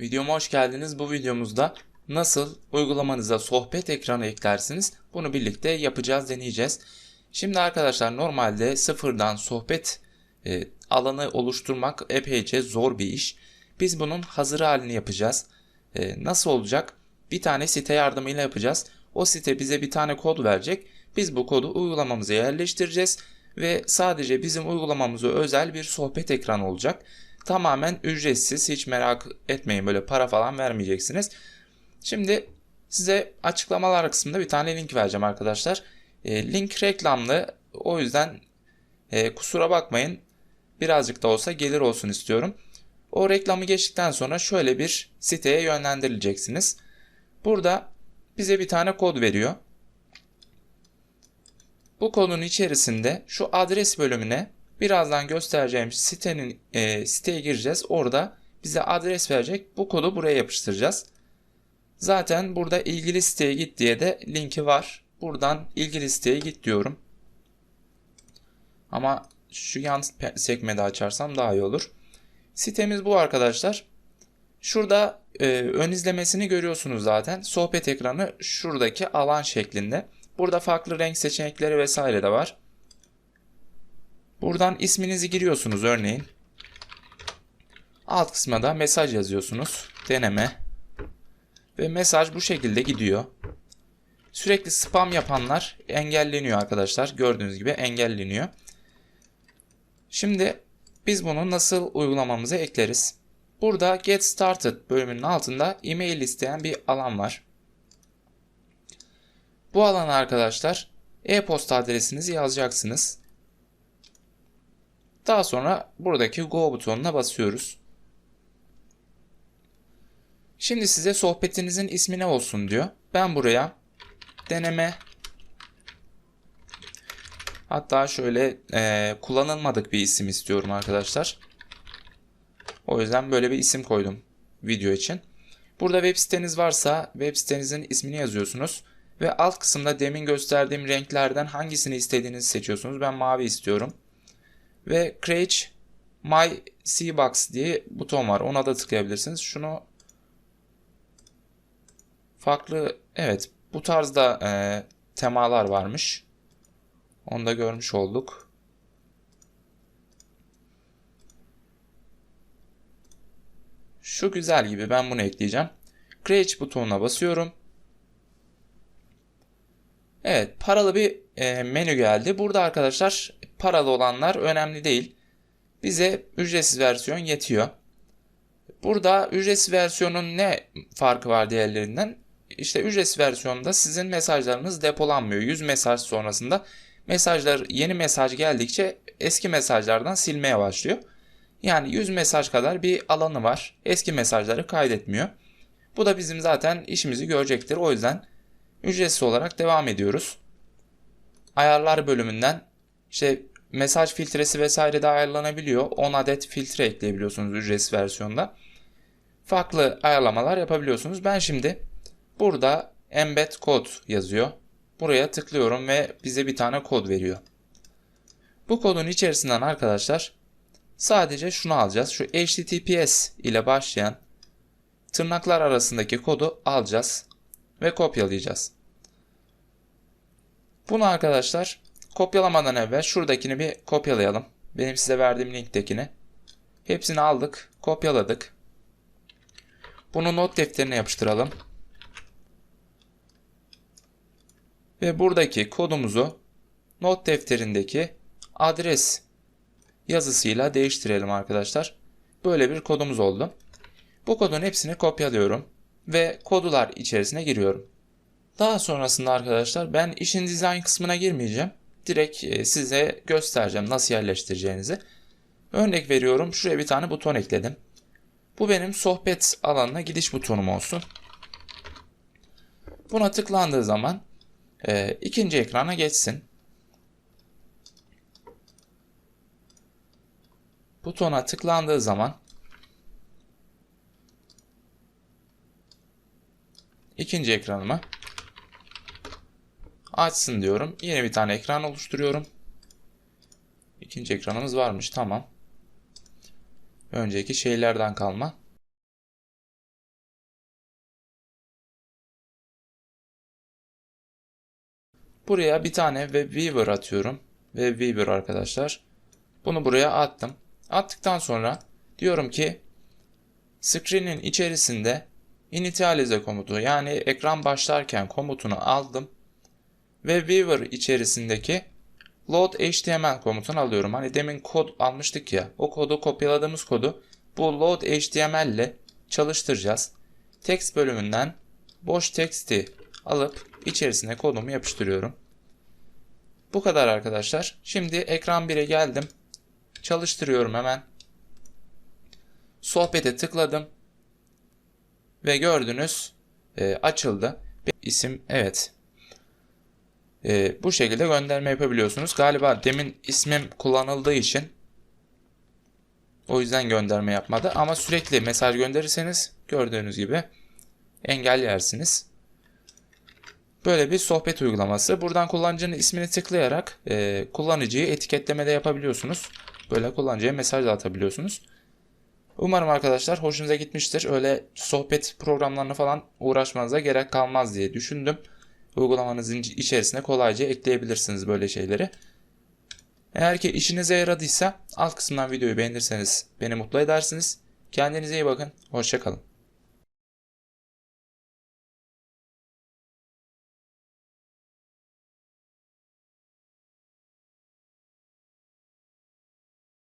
Videoma hoş geldiniz. Bu videomuzda nasıl uygulamanıza sohbet ekranı eklersiniz bunu birlikte yapacağız, deneyeceğiz. Şimdi arkadaşlar normalde sıfırdan sohbet e, alanı oluşturmak epeyce zor bir iş. Biz bunun hazır halini yapacağız. E, nasıl olacak? Bir tane site yardımıyla yapacağız. O site bize bir tane kod verecek. Biz bu kodu uygulamamıza yerleştireceğiz ve sadece bizim uygulamamıza özel bir sohbet ekranı olacak. Tamamen ücretsiz hiç merak etmeyin böyle para falan vermeyeceksiniz. Şimdi size açıklamalar kısmında bir tane link vereceğim arkadaşlar. E, link reklamlı o yüzden e, kusura bakmayın birazcık da olsa gelir olsun istiyorum. O reklamı geçtikten sonra şöyle bir siteye yönlendirileceksiniz. Burada bize bir tane kod veriyor. Bu kodun içerisinde şu adres bölümüne birazdan göstereceğim sitenin e, siteye gireceğiz. Orada bize adres verecek. Bu kodu buraya yapıştıracağız. Zaten burada ilgili siteye git diye de linki var. Buradan ilgili siteye git diyorum. Ama şu yan sekmede açarsam daha iyi olur. Sitemiz bu arkadaşlar. Şurada e, ön izlemesini görüyorsunuz zaten. Sohbet ekranı şuradaki alan şeklinde. Burada farklı renk seçenekleri vesaire de var. Buradan isminizi giriyorsunuz örneğin. Alt kısma da mesaj yazıyorsunuz. Deneme. Ve mesaj bu şekilde gidiyor. Sürekli spam yapanlar engelleniyor arkadaşlar. Gördüğünüz gibi engelleniyor. Şimdi biz bunu nasıl uygulamamıza ekleriz? Burada Get Started bölümünün altında e-mail isteyen bir alan var. Bu alana arkadaşlar e-posta adresinizi yazacaksınız. Daha sonra buradaki Go butonuna basıyoruz. Şimdi size sohbetinizin ismi ne olsun diyor. Ben buraya deneme hatta şöyle e, kullanılmadık bir isim istiyorum arkadaşlar. O yüzden böyle bir isim koydum video için. Burada web siteniz varsa web sitenizin ismini yazıyorsunuz. Ve alt kısımda demin gösterdiğim renklerden hangisini istediğinizi seçiyorsunuz. Ben mavi istiyorum. Ve Create My Cbox diye buton var. Ona da tıklayabilirsiniz. Şunu farklı evet bu tarzda e, temalar varmış. Onu da görmüş olduk. Şu güzel gibi ben bunu ekleyeceğim. Create butonuna basıyorum. Evet paralı bir e, menü geldi. Burada arkadaşlar paralı olanlar önemli değil. Bize ücretsiz versiyon yetiyor. Burada ücretsiz versiyonun ne farkı var diğerlerinden? İşte ücretsiz versiyonda sizin mesajlarınız depolanmıyor. 100 mesaj sonrasında mesajlar yeni mesaj geldikçe eski mesajlardan silmeye başlıyor. Yani 100 mesaj kadar bir alanı var. Eski mesajları kaydetmiyor. Bu da bizim zaten işimizi görecektir. O yüzden ücretsiz olarak devam ediyoruz. Ayarlar bölümünden işte mesaj filtresi vesaire de ayarlanabiliyor. 10 adet filtre ekleyebiliyorsunuz ücretsiz versiyonda. Farklı ayarlamalar yapabiliyorsunuz. Ben şimdi burada embed kod yazıyor. Buraya tıklıyorum ve bize bir tane kod veriyor. Bu kodun içerisinden arkadaşlar sadece şunu alacağız. Şu HTTPS ile başlayan tırnaklar arasındaki kodu alacağız ve kopyalayacağız. Bunu arkadaşlar kopyalamadan evvel şuradakini bir kopyalayalım. Benim size verdiğim linktekini. Hepsini aldık, kopyaladık. Bunu not defterine yapıştıralım. Ve buradaki kodumuzu not defterindeki adres yazısıyla değiştirelim arkadaşlar. Böyle bir kodumuz oldu. Bu kodun hepsini kopyalıyorum ve kodular içerisine giriyorum. Daha sonrasında arkadaşlar ben işin dizayn kısmına girmeyeceğim. Direkt e, size göstereceğim nasıl yerleştireceğinizi. Örnek veriyorum şuraya bir tane buton ekledim. Bu benim sohbet alanına gidiş butonum olsun. Buna tıklandığı zaman e, ikinci ekrana geçsin. Butona tıklandığı zaman ikinci ekranıma Açsın diyorum. Yeni bir tane ekran oluşturuyorum. İkinci ekranımız varmış. Tamam. Önceki şeylerden kalma. Buraya bir tane WebWeaver atıyorum. WebWeaver arkadaşlar. Bunu buraya attım. Attıktan sonra diyorum ki screen'in içerisinde initialize komutu yani ekran başlarken komutunu aldım. WebWeaver içerisindeki load HTML komutunu alıyorum. Hani demin kod almıştık ya. O kodu kopyaladığımız kodu bu load HTML ile çalıştıracağız. Text bölümünden boş text'i alıp içerisine kodumu yapıştırıyorum. Bu kadar arkadaşlar. Şimdi ekran 1'e geldim. Çalıştırıyorum hemen. Sohbete tıkladım. Ve gördünüz e, açıldı. Bir isim evet. E, bu şekilde gönderme yapabiliyorsunuz. Galiba demin ismim kullanıldığı için o yüzden gönderme yapmadı. Ama sürekli mesaj gönderirseniz gördüğünüz gibi engellersiniz. Böyle bir sohbet uygulaması. Buradan kullanıcının ismini tıklayarak e, kullanıcıyı etiketlemede yapabiliyorsunuz. Böyle kullanıcıya mesaj da atabiliyorsunuz. Umarım arkadaşlar hoşunuza gitmiştir. Öyle sohbet programlarına falan uğraşmanıza gerek kalmaz diye düşündüm. Uygulamanızın içerisine kolayca ekleyebilirsiniz böyle şeyleri. Eğer ki işinize yaradıysa alt kısımdan videoyu beğenirseniz beni mutlu edersiniz. Kendinize iyi bakın. Hoşçakalın.